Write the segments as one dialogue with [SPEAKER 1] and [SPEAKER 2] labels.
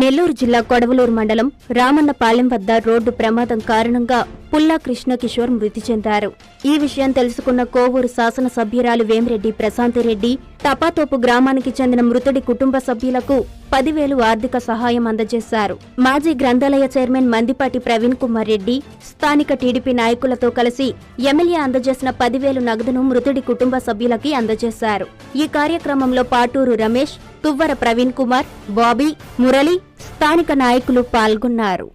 [SPEAKER 1] నెల్లూరు జిల్లా కొడవలూరు మండలం రామన్నపాలెం వద్ద రోడ్డు ప్రమాదం కారణంగా పుల్లా కృష్ణకిషోర్ మృతి చెందారు. ఈ విషయం తెలుసుకున్న కోవూరు శాసనసభ్యురాలు వేమిరెడ్డి ప్రశాంతిరెడ్డి తపాతోపు గ్రామానికి చెందిన మృతుడి కుటుంబ సభ్యులకు పదివేలు ఆర్థిక సహాయం అందజేశారు. మాజీ గ్రంథాలయ చైర్మన్ మందిపాటి ప్రవీణ్ కుమార్ రెడ్డి స్థానిక టీడీపీ నాయకులతో కలిసి ఎమ్మెల్యే అందజేసిన పదివేలు నగదును మృతుడి కుటుంబ సభ్యులకి అందజేశారు. ఈ కార్యక్రమంలో పాటూరు రమేష్ తువ్వర ప్రవీణ్ కుమార్ బాబీ మురళి స్థానిక నాయకులు పాల్గొన్నారు.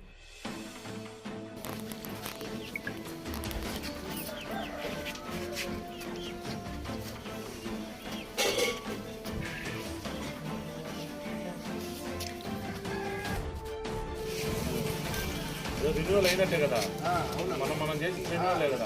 [SPEAKER 2] రిన్యూవల్ అయినట్టే కదా. మనం మనం చేసిన రిన్యూవలే కదా.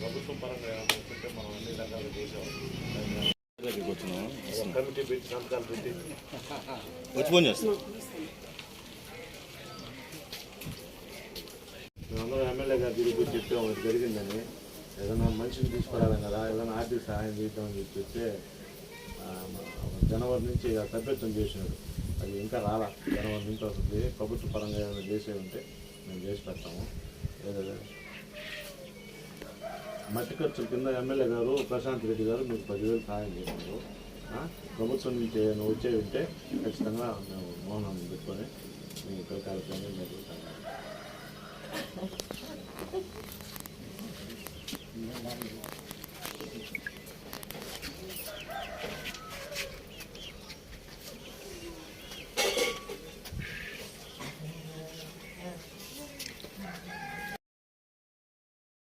[SPEAKER 2] ప్రభుత్వం పరంగా ఏమనుకుంటే మనం అన్ని రకాలు చేసాం. కమిటీ పెట్టి సంతకాలు పెట్టి.
[SPEAKER 3] వచ్చి ఫోన్ చేస్తా.
[SPEAKER 2] మేమందరం ఎమ్మెల్యే గారు తిరిగి చెప్పాము ఇది జరిగిందని ఏదైనా మనిషిని తీసుకురాలేం కదా ఏదైనా ఆర్థిక సహాయం చేద్దామని చెప్పి చెప్తే జనవరి నుంచి ఇక చేసినాడు. అది ఇంకా రాలా. జనవరి నుంచి వస్తుంది. ప్రభుత్వ పరంగా ఏమైనా చేసే ఉంటే మేము చేసి పెడతాము. ఏదో మట్టి ఖర్చుల కింద ఎమ్మెల్యే గారు ప్రశాంత్ రెడ్డి గారు మీకు పదివేలు సహాయం చేశారు. ప్రభుత్వం నుంచి ఏమైనా వచ్చేవి ఉంటే ఖచ్చితంగా మేము మౌనం పెట్టుకొని మీ ఇక్కడ కార్యక్రమం Thank you.